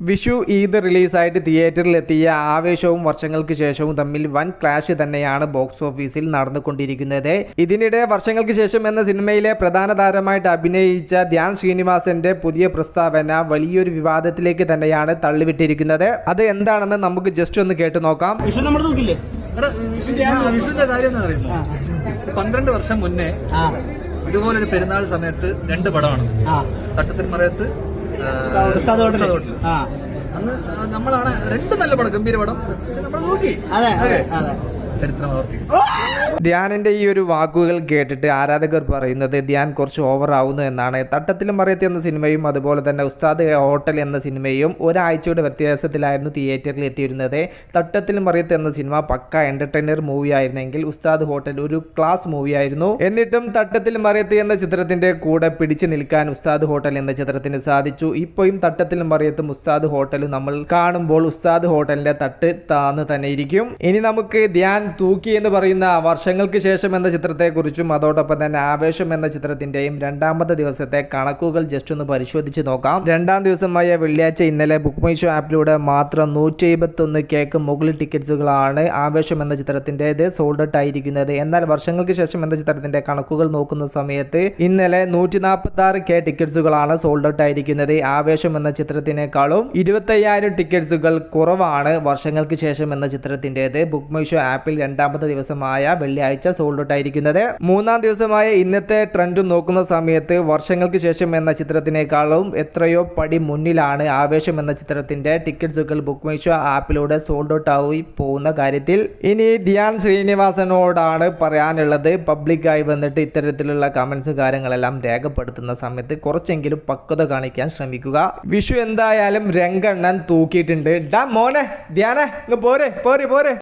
വിഷു ഈദ് റിലീസായിട്ട് തിയേറ്ററിലെത്തിയ ആവേശവും വർഷങ്ങൾക്ക് ശേഷവും തമ്മിൽ വൻ ക്ലാഷ് തന്നെയാണ് ബോക്സ് ഓഫീസിൽ നടന്നുകൊണ്ടിരിക്കുന്നത്. ഇതിനിടെ വർഷങ്ങൾക്ക് ശേഷം എന്ന സിനിമയിലെ പ്രധാന താരമായിട്ട് അഭിനയിച്ച ധ്യാൻ ശ്രീനിവാസന്റെ പുതിയ പ്രസ്താവന വലിയൊരു വിവാദത്തിലേക്ക് തന്നെയാണ് തള്ളിവിട്ടിരിക്കുന്നത്. അത് എന്താണെന്ന് നമുക്ക് ജസ്റ്റ് ഒന്ന് കേട്ടു നോക്കാം. വിഷു നമ്മൾ നോക്കില്ലേ? വിഷുവിന്റെ കാര്യം പന്ത്രണ്ട് വർഷം മുന്നേ ഇതുപോലൊരു പെരുന്നാൾ സമയത്ത് രണ്ട് പടമാണ്. ആ. മറയത്ത് അന്ന് നമ്മളാണ് രണ്ട് നല്ല പടം ഗംഭീര പടം. നമ്മൾ നോക്കി. അതെ അതെ. അതെ. ധ്യാനിന്റെ ഈ ഒരു വാക്കുകൾ കേട്ടിട്ട് ആരാധകർ പറയുന്നത് ധ്യാൻ കുറച്ച് ഓവർ ആവുന്നു എന്നാണ്. തട്ടത്തിലും മറയത്ത് എന്ന സിനിമയും അതുപോലെ തന്നെ ഉസ്താദ് ഹോട്ടൽ എന്ന സിനിമയും ഒരാഴ്ചയുടെ വ്യത്യാസത്തിലായിരുന്നു തിയേറ്ററിൽ എത്തിയിരുന്നത്. തട്ടത്തിലും മറയത്ത് എന്ന സിനിമ പക്ക എന്റർടൈനർ മൂവി ആയിരുന്നെങ്കിൽ ഉസ്താദ് ഹോട്ടൽ ഒരു ക്ലാസ് മൂവി ആയിരുന്നു. എന്നിട്ടും തട്ടത്തിൽ മറയത്ത് എന്ന ചിത്രത്തിന്റെ കൂടെ പിടിച്ചു നിൽക്കാൻ ഉസ്താദ് ഹോട്ടൽ എന്ന ചിത്രത്തിന് സാധിച്ചു. ഇപ്പോഴും തട്ടത്തിൽ മറിയത്തും ഉസ്താദ് ഹോട്ടലും നമ്മൾ കാണുമ്പോൾ ഉസ്താദ് ഹോട്ടലിന്റെ തട്ട് താന്ന് തന്നെ ഇരിക്കും. ഇനി നമുക്ക് ധ്യാൻ തൂക്കി എന്ന് പറയുന്ന വർഷങ്ങൾക്ക് ശേഷം എന്ന ചിത്രത്തെക്കുറിച്ചും അതോടൊപ്പം തന്നെ ആവേശം എന്ന ചിത്രത്തിന്റെയും രണ്ടാമത്തെ ദിവസത്തെ കണക്കുകൾ ജസ്റ്റ് ഒന്ന് പരിശോധിച്ച് നോക്കാം. രണ്ടാം ദിവസമായ വെള്ളിയാഴ്ച ഇന്നലെ ബുക്ക് മൈ ഷോ ആപ്പിലൂടെ മാത്രം നൂറ്റി എഴുപത്തൊന്ന് കേക്ക് മുകളിൽ ടിക്കറ്റ്സുകളാണ് ആവേശം എന്ന ചിത്രത്തിന്റെത് സോൾഡ് ഔട്ട് ആയിരിക്കുന്നത്. എന്നാൽ വർഷങ്ങൾക്ക് ശേഷം എന്ന ചിത്രത്തിന്റെ കണക്കുകൾ നോക്കുന്ന സമയത്ത് ഇന്നലെ നൂറ്റി നാൽപ്പത്തി ആറ് കെ ടിക്കറ്റ്സുകളാണ് സോൾഡ് ഔട്ട് ആയിരിക്കുന്നത്. ആവേശം എന്ന ചിത്രത്തിനേക്കാളും ഇരുപത്തയ്യായിരം ടിക്കറ്റ്സുകൾ കുറവാണ് വർഷങ്ങൾക്ക് ശേഷം എന്ന ചിത്രത്തിന്റെത് ബുക്ക് മൈ ഷോ ആപ്പിൽ രണ്ടാമത്തെ ദിവസമായ വെള്ളിയാഴ്ച സോൾഡ് ഔട്ട് ആയിരിക്കുന്നത് മൂന്നാം ദിവസമായ ഇന്നത്തെ ട്രെൻഡ് നോക്കുന്ന സമയത്ത് വർഷങ്ങൾക്ക് ശേഷം എന്ന ചിത്രത്തിനേക്കാളും എത്രയോ പടി മുന്നിലാണ് ആവേശം എന്ന ചിത്രത്തിന്റെ ടിക്കറ്റ്സുകൾ ബുക്ക് മൈഷോ ആപ്പിലൂടെ സോൾഡ് ഔട്ട് ആയി പോകുന്ന കാര്യത്തിൽ. ഇനി ധ്യാൻ ശ്രീനിവാസനോടാണ് പറയാനുള്ളത്. പബ്ലിക്കായി വന്നിട്ട് ഇത്തരത്തിലുള്ള കമന്റ്സ് കാര്യങ്ങളെല്ലാം രേഖപ്പെടുത്തുന്ന സമയത്ത് കുറച്ചെങ്കിലും പക്വത കാണിക്കാൻ ശ്രമിക്കുക. വിഷു എന്തായാലും രംഗണ്ണൻ തൂക്കിയിട്ടുണ്ട്. ഡാ മോനെ ധ്യാനെ പോരെ പോരെ പോരെ.